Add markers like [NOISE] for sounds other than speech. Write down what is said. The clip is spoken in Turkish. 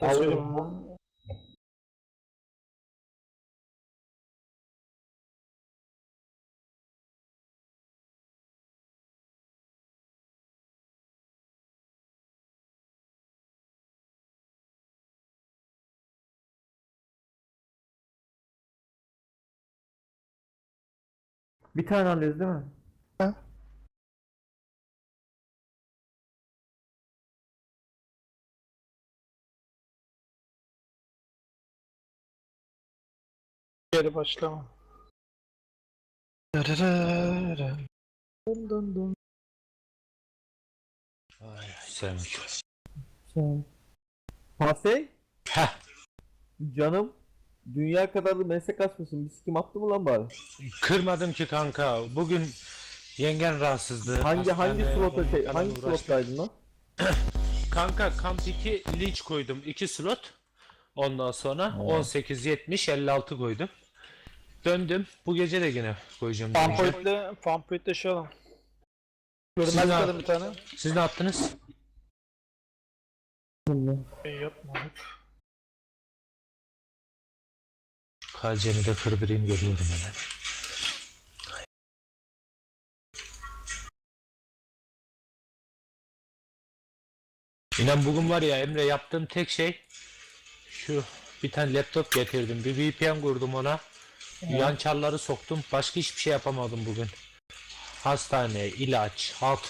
Alıyorum. Bir tane alıyoruz değil mi? Geri başlama. Ay, sevmek. Şey. Pasey? Heh. Canım. Dünya kadar da meslek açmışsın. Bir sikim attı mı lan bari? Kırmadım ki kanka. Bugün yengen rahatsızdı. Hangi hangi slota şey, hangi uğraştım. slotdaydın lan? [CLEARS THROAT] Kanka kamp 2 leech koydum. 2 slot. Ondan sonra 18 70 56 koydum. Döndüm. Bu gece de yine koyacağım. Fanpoint'le Fanpoint'le şey alalım. Siz Görünmez kadın bir tane. Siz ne yaptınız? Şey yapma. KC'ni de kırdırayım görüyorum hemen. İnan bugün var ya Emre yaptığım tek şey şu bir tane laptop getirdim. Bir VPN kurdum ona. Yan çarları soktum. Başka hiçbir şey yapamadım bugün. Hastane, ilaç, hatun